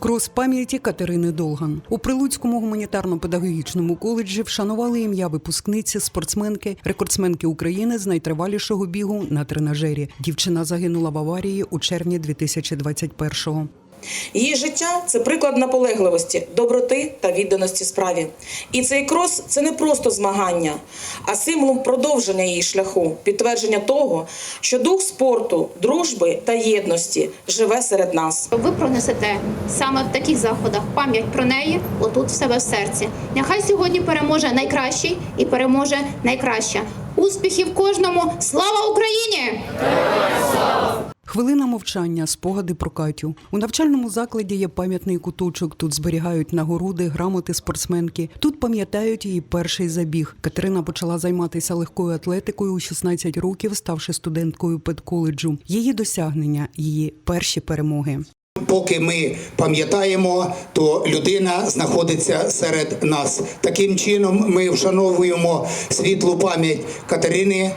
Крос пам'яті Катерини Долган у Прилуцькому гуманітарно-педагогічному коледжі вшанували ім'я випускниці спортсменки, рекордсменки України з найтривалішого бігу на тренажері. Дівчина загинула в аварії у червні 2021-го. Її життя це приклад наполегливості, доброти та відданості справі. І цей крос це не просто змагання, а символом продовження її шляху, підтвердження того, що дух спорту, дружби та єдності живе серед нас. Ви пронесете саме в таких заходах пам'ять про неї отут в себе в серці. Нехай сьогодні переможе найкращий і переможе найкраща. Успіхів кожному! Слава Україні! Хвилина мовчання, спогади про Катю. У навчальному закладі є пам'ятний куточок. Тут зберігають нагороди, грамоти спортсменки. Тут пам'ятають її перший забіг. Катерина почала займатися легкою атлетикою у 16 років, ставши студенткою педколеджу. Її досягнення, її перші перемоги. Поки ми пам'ятаємо, то людина знаходиться серед нас. Таким чином ми вшановуємо світлу пам'ять Катерини,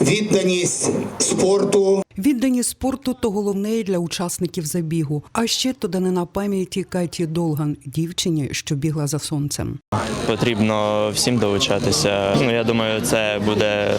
відданість спорту. Відданість спорту то головне і для учасників забігу. А ще то данина пам'яті Каті Долган, дівчині, що бігла за сонцем. Потрібно всім долучатися. Ну я думаю, це буде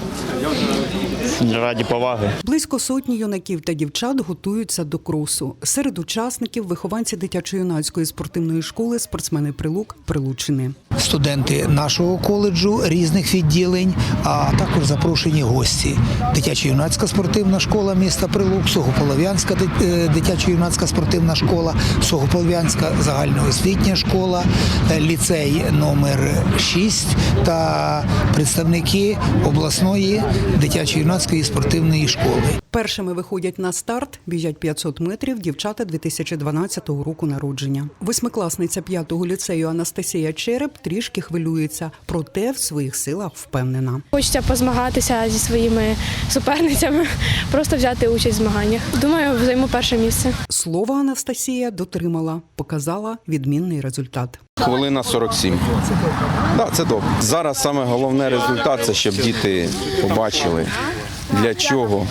раді поваги. Близько сотні юнаків та дівчат готуються до кросу. Серед учасників вихованці дитячо-юнацької спортивної школи, спортсмени Прилук, Прилучини. студенти нашого коледжу різних відділень, а також запрошені гості. Дитячо-юнацька спортивна школа міста Прилук, Согополов'янська е, дитячо-юнацька спортивна школа, Согополов'янська загальноосвітня школа, е, ліцей номер 6 та представники обласної дитячо-юнацької спортивної школи. Першими виходять на старт, біжать 500 метрів дівчата 2012 року народження. Восьмикласниця п'ятого ліцею Анастасія Череп трішки хвилюється, проте в своїх силах впевнена. Хочеться позмагатися зі своїми суперницями, просто взяти участь в змаганнях. Думаю, займу перше місце. Слово Анастасія дотримала, показала відмінний результат. Хвилина 47. Так, це добре. Зараз саме головне результат це щоб діти побачили, для чого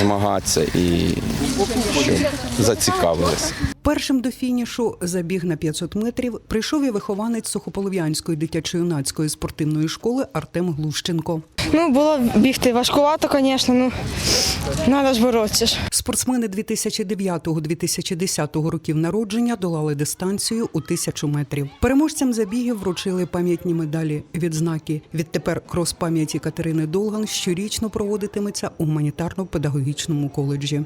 змагатися і щоб зацікавилися. Першим до фінішу забіг на 500 метрів прийшов і вихованець Сухополов'янської дитячо-юнацької спортивної школи Артем Глущенко. Ну, було бігти важкувато, звісно, ну треба ж боротися. Спортсмени 2009-2010 років народження долали дистанцію у тисячу метрів. Переможцям забігів вручили пам'ятні медалі, відзнаки. Відтепер крос пам'яті Катерини Долган щорічно проводитиметься у гуманітарно-педагогічному коледжі.